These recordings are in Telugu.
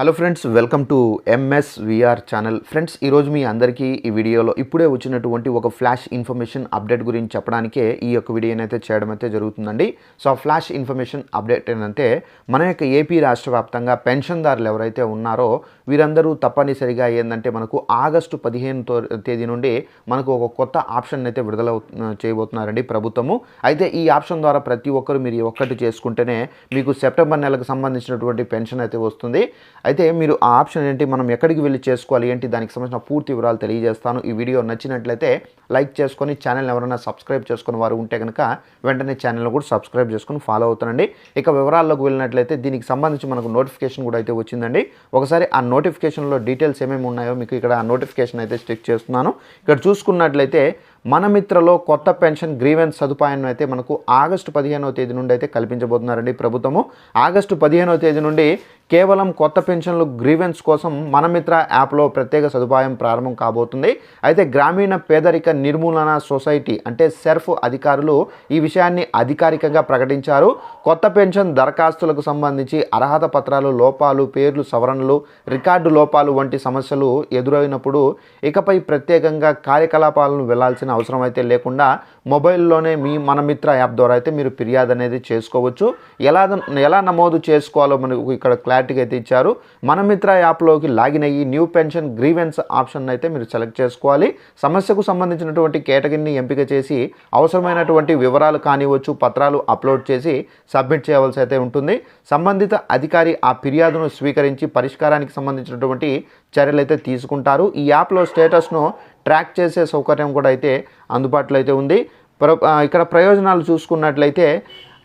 Hello friends welcome to MS VR channel friends ఈరోజు మీ అందరికీ ఈ వీడియోలో ఇప్పుడే వచ్చినటువంటి ఒక ఫ్లాష్ ఇన్ఫర్మేషన్ అప్డేట్ గురించి చెప్పడానికే ఈ యొక్క వీడియోని అయితే చేయడం అయితే జరుగుతుందండి. సో ఆ ఫ్లాష్ ఇన్ఫర్మేషన్ అప్డేట్ ఏంటంటే మన యొక్క ఏపీ రాష్ట్ర వ్యాప్తంగా పెన్షన్దారులు ఎవరైతే ఉన్నారో వీరందరూ తప్పనిసరిగా ఏంటంటే మనకు ఆగస్టు పదిహేను తో- తేదీ నుండి మనకు ఒక కొత్త ఆప్షన్ అయితే విడుదల చేయబోతున్నారండి ప్రభుత్వము. అయితే ఈ ఆప్షన్ ద్వారా ప్రతి ఒక్కరు మీరు ఒక్కటి చేసుకుంటేనే మీకు సెప్టెంబర్ నెలకు సంబంధించినటువంటి పెన్షన్ అయితే వస్తుంది. అయితే మీరు ఆ ఆప్షన్ ఏంటి మనం ఎక్కడికి వెళ్ళి చేసుకోవాలి ఏంటి దానికి సంబంధించిన పూర్తి వివరాలు తెలియజేస్తాను. ఈ వీడియో నచ్చినట్లయితే లైక్ చేసుకొని ఛానల్ ఎవరైనా సబ్స్క్రైబ్ చేసుకుని వారు ఉంటే కనుక వెంటనే ఛానల్ కూడా సబ్స్క్రైబ్ చేసుకొని ఫాలో అవుతానండి ఇక వివరాల్లోకి వెళ్ళినట్లయితే దీనికి సంబంధించి మనకు నోటిఫికేషన్ కూడా అయితే వచ్చిందండి. ఒకసారి ఆ నోటిఫికేషన్లో డీటెయిల్స్ ఏమేమి ఉన్నాయో మీకు ఇక్కడ ఆ నోటిఫికేషన్ అయితే చెక్ చేస్తున్నాను. ఇక్కడ చూసుకున్నట్లయితే మన మిత్రలో కొత్త పెన్షన్ గ్రీవెన్స్ సదుపాయాన్ని అయితే మనకు ఆగస్టు పదిహేనవ తేదీ నుండి అయితే కల్పించబోతున్నారండి ప్రభుత్వము. ఆగస్టు పదిహేనవ తేదీ నుండి కేవలం కొత్త పెన్షన్లు గ్రీవెన్స్ కోసం మన మిత్ర యాప్లో ప్రత్యేక సదుపాయం ప్రారంభం కాబోతుంది. అయితే గ్రామీణ పేదరిక నిర్మూలన సొసైటీ అంటే సెర్ఫ్ అధికారులు ఈ విషయాన్ని అధికారికంగా ప్రకటించారు. కొత్త పెన్షన్ దరఖాస్తులకు సంబంధించి అర్హత పత్రాలు లోపాలు పేర్లు సవరణలు రికార్డు లోపాలు వంటి సమస్యలు ఎదురైనప్పుడు ఇకపై ప్రత్యేకంగా కార్యకలాపాలను వెళ్ళాల్సిన అవసరం అయితే లేకుండా మొబైల్లోనే మీ మన మిత్ర యాప్ ద్వారా అయితే మీరు ఫిర్యాదు అనేది చేసుకోవచ్చు. ఎలా ఎలా నమోదు చేసుకోవాలో మనకు ఇక్కడ క్లారిటీగా అయితే ఇచ్చారు. మన మిత్ర యాప్లోకి లాగిన్ అయ్యి న్యూ పెన్షన్ గ్రీవెన్స్ ఆప్షన్ అయితే మీరు సెలెక్ట్ చేసుకోవాలి. సమస్యకు సంబంధించినటువంటి కేటగిరీని ఎంపిక చేసి అవసరమైనటువంటి వివరాలు కానివచ్చు పత్రాలు అప్లోడ్ చేసి సబ్మిట్ చేయవలసి అయితే ఉంటుంది. సంబంధిత అధికారి ఆ ఫిర్యాదును స్వీకరించి పరిష్కారానికి సంబంధించినటువంటి చర్యలు అయితే తీసుకుంటారు. ఈ యాప్లో స్టేటస్ను ట్రాక్ చేసే సౌకర్యం కూడా అయితే అందుబాటులో అయితే ఉంది. ప్ర- ఇక్కడ ప్రయోజనాలు చూసుకున్నట్లయితే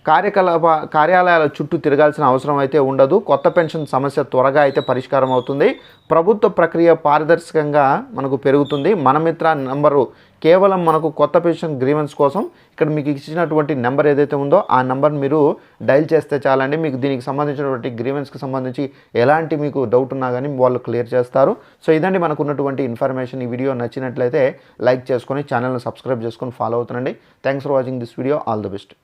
కార్యకలాప కార్యాలయాల చుట్టూ తిరగాల్సిన అవసరం అయితే ఉండదు. కొత్త పెన్షన్ సమస్య త్వరగా అయితే పరిష్కారం అవుతుంది. ప్రభుత్వ ప్రక్రియ పారదర్శకంగా మనకు పెరుగుతుంది. మన మిత్ర నంబరు కేవలం మనకు కొత్త పెన్షన్ గ్రీవెన్స్ కోసం ఇక్కడ మీకు ఇచ్చినటువంటి నెంబర్ ఏదైతే ఉందో ఆ నెంబర్ మీరు డైల్ చేస్తే చాలండి. మీకు దీనికి సంబంధించినటువంటి గ్రీవెన్స్కి సంబంధించి ఎలాంటి మీకు డౌట్ ఉన్నా కానీ వాళ్ళు క్లియర్ చేస్తారు. సో ఇదండి మనకు ఉన్నటువంటి ఇన్ఫర్మేషన్. ఈ వీడియో నచ్చినట్లయితే లైక్ చేసుకొని ఛానల్ని సబ్స్క్రైబ్ చేసుకొని follow అవుతుండండి. Thanks for watching this video. All the best.